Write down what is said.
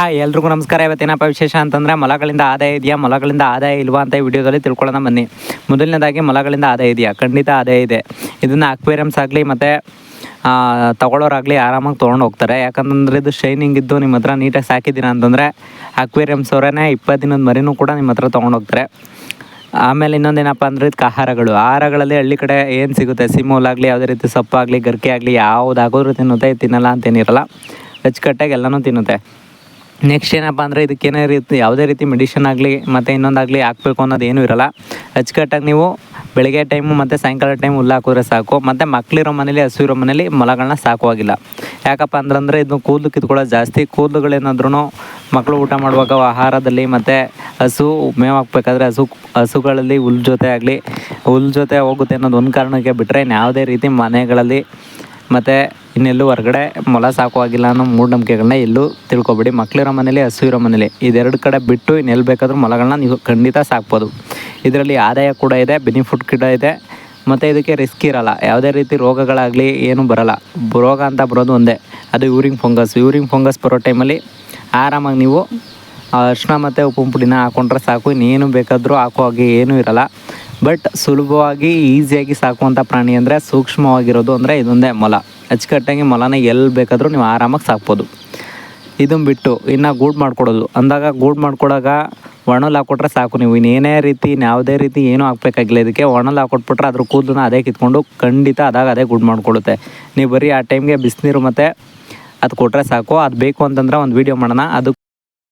Hi, ಎಲ್ರಿಗೂ ನಮಸ್ಕಾರ. ಇವತ್ತೇನಪ್ಪ ವಿಶೇಷ ಅಂತಂದರೆ, ಮೊಲಗಳಿಂದ ಆದಾಯ ಇದೆಯಾ? ಮೊಲಗಳಿಂದ ಆದಾಯ ಇಲ್ವಾ ಅಂತ ಈ ವಿಡಿಯೋದಲ್ಲಿ ತಿಳ್ಕೊಳ್ಳೋಣ ಬನ್ನಿ. ಮೊದಲನೇದಾಗಿ ಮೊಲಗಳಿಂದ ಆದಾಯ ಇದೆಯಾ? ಖಂಡಿತ ಆದಾಯ ಇದೆ. ಇದನ್ನು ಅಕ್ವೇರಿಯಮ್ಸ್ ಆಗಲಿ ಮತ್ತು ತಗೊಳ್ಳೋರಾಗಲಿ ಆರಾಮಾಗಿ ತೊಗೊಂಡು ಹೋಗ್ತಾರೆ. ಯಾಕಂತಂದರೆ ಇದು ಶೈನಿಂಗ್ ಇದ್ದು ನಿಮ್ಮ ಹತ್ರ ನೀಟಾಗಿ ಸಾಕಿದ್ದೀರಾ ಅಂತಂದರೆ, ಅಕ್ವೇರಿಯಮ್ಸ್ ಅವರೇ ಇಪ್ಪತ್ತು ದಿನದ ಮರಿನೂ ಕೂಡ ನಿಮ್ಮ ಹತ್ರ ತೊಗೊಂಡು ಹೋಗ್ತಾರೆ. ಆಮೇಲೆ ಇನ್ನೊಂದೇನಪ್ಪ ಅಂದರೆ ಇದಕ್ಕೆ ಆಹಾರಗಳು. ಆಹಾರಗಳಲ್ಲಿ ಹಳ್ಳಿ ಕಡೆ ಏನು ಸಿಗುತ್ತೆ? ಸಿಮೂಲಾಗಲಿ ಯಾವುದೇ ರೀತಿ ಸೊಪ್ಪಾಗಲಿ, ಗರಿಕೆ ಆಗಲಿ, ಯಾವುದಾಗೋದ್ರೂ ತಿನ್ನುತ್ತೆ, ತಿನ್ನಲ್ಲ ಅಂತೇನಿರಲ್ಲ. ಅಚ್ಚುಕಟ್ಟಾಗಿ ಎಲ್ಲನೂ ತಿನ್ನುತ್ತೆ. ನೆಕ್ಸ್ಟ್ ಏನಪ್ಪ ಅಂದರೆ ಇದಕ್ಕೇನೇ ರೀತಿ ಯಾವುದೇ ರೀತಿ ಮೆಡಿಷನ್ ಆಗಲಿ ಮತ್ತು ಇನ್ನೊಂದಾಗಲಿ ಹಾಕಬೇಕು ಅನ್ನೋದು ಏನೂ ಇರಲ್ಲ. ಅಚ್ಚುಕಟ್ಟಾಗಿ ನೀವು ಬೆಳಗ್ಗೆ ಟೈಮು ಮತ್ತು ಸಾಯಂಕಾಲ ಟೈಮ್ ಹುಲ್ಲು ಹಾಕಿದ್ರೆ ಸಾಕು. ಮತ್ತು ಮಕ್ಕಳಿರೋ ಮನೇಲಿ ಹಸು ಇರೋ ಮನೇಲಿ ಮೊಲಗಳನ್ನ ಸಾಕುವಾಗಿಲ್ಲ ಯಾಕಪ್ಪ ಅಂದ್ರೆ ಇದನ್ನು ಕೂದಲು ಕಿತ್ಕೊಳ್ಳೋದು ಜಾಸ್ತಿ. ಕೂದಲುಗಳೇನಾದ್ರೂ ಮಕ್ಕಳು ಊಟ ಮಾಡುವಾಗ ಆಹಾರದಲ್ಲಿ ಮತ್ತು ಹಸು ಮೇವು ಹಾಕ್ಬೇಕಾದ್ರೆ ಹಸು, ಹಸುಗಳಲ್ಲಿ ಹುಲ್ ಜೊತೆ ಆಗಲಿ ಹುಲ್ ಜೊತೆ ಹೋಗುತ್ತೆ ಅನ್ನೋದು ಒಂದು ಕಾರಣಕ್ಕೆ ಬಿಟ್ಟರೆ ಇನ್ಯಾವುದೇ ರೀತಿ ಮನೆಗಳಲ್ಲಿ ಮತ್ತು ಇನ್ನೆಲ್ಲೂ ಹೊರಗಡೆ ಮೊಲ ಸಾಕುವಾಗಿಲ್ಲ ಅನ್ನೋ ಮೂಢನಂಬಿಕೆಗಳನ್ನ ಎಲ್ಲೂ ತಿಳ್ಕೊಬೇಡಿ. ಮಕ್ಕಳಿರೋ ಮನೇಲಿ, ಹಸು ಇರೋ ಮನೇಲಿ. ಇದೆರಡು ಕಡೆ ಬಿಟ್ಟು ಇನ್ನೆಲ್ಲಿ ಬೇಕಾದರೂ ಮೊಲಗಳನ್ನ ನೀವು ಖಂಡಿತ ಸಾಕ್ಬೋದು. ಇದರಲ್ಲಿ ಆದಾಯ ಕೂಡ ಇದೆ ಬೆನಿಫಿಟ್ ಕೂಡ ಇದೆ. ಮತ್ತು ಇದಕ್ಕೆ ರಿಸ್ಕ್ ಇರಲ್ಲ. ಯಾವುದೇ ರೀತಿ ರೋಗಗಳಾಗಲಿ ಏನೂ ಬರಲ್ಲ. ರೋಗ ಅಂತ ಬರೋದು ಒಂದೇ. ಅದು ಯೂರಿಂಗ್ ಫಂಗಸ್ ಯೂರಿಂಗ್ ಫಂಗಸ್ ಬರೋ ಟೈಮಲ್ಲಿ ಆರಾಮಾಗಿ ನೀವು ಅರ್ಶಿನ ಮತ್ತು ಉಪ್ಪು ಪುಡಿನ ಹಾಕೊಂಡ್ರೆ ಸಾಕು. ಇನ್ನೇನು ಬೇಕಾದರೂ ಹಾಕೋ ಹಾಗೆ ಏನೂ ಇರಲ್ಲ. ಬಟ್ ಸುಲಭವಾಗಿ, ಈಸಿಯಾಗಿ ಸಾಕುವಂಥ ಪ್ರಾಣಿ ಅಂದರೆ ಸೂಕ್ಷ್ಮವಾಗಿರೋದು ಅಂದರೆ ಇದೊಂದೇ ಮೊಲ. ಅಚ್ಚುಕಟ್ಟಾಗಿ ಮೊಲನ ಎಲ್ಲಿ ಬೇಕಾದರೂ ನೀವು ಆರಾಮಾಗಿ ಸಾಕ್ಬೋದು. ಇದನ್ನು ಬಿಟ್ಟು ಇನ್ನು ಗೂಡು ಮಾಡ್ಕೊಡೋದು. ಅಂದಾಗ ಗೂಡು ಮಾಡ್ಕೊಡಾಗ ಒಣಲ್ ಹಾಕ್ಕೊಟ್ರೆ ಸಾಕು ನೀವು. ಇನ್ನೇನೇ ರೀತಿ ಯಾವುದೇ ರೀತಿ ಏನೂ ಹಾಕ್ಬೇಕಾಗಿಲ್ಲ ಇದಕ್ಕೆ. ಒಣಲ್ ಹಾಕ್ಕೊಟ್ಬಿಟ್ರೆ ಅದ್ರ ಕೂದಲನ್ನ ಅದೇ ಕಿತ್ಕೊಂಡು ಖಂಡಿತ ಅದಾಗ ಅದೇ ಗೂಡು ಮಾಡ್ಕೊಡುತ್ತೆ. ನೀವು ಬರೀ ಆ ಟೈಮ್ಗೆ ಬಿಸಿನೀರು ಮತ್ತು ಅದು ಕೊಟ್ಟರೆ ಸಾಕು. ಅದು ಬೇಕು ಅಂತಂದ್ರೆ ಒಂದು ವೀಡಿಯೋ ಮಾಡೋಣ. ಅದು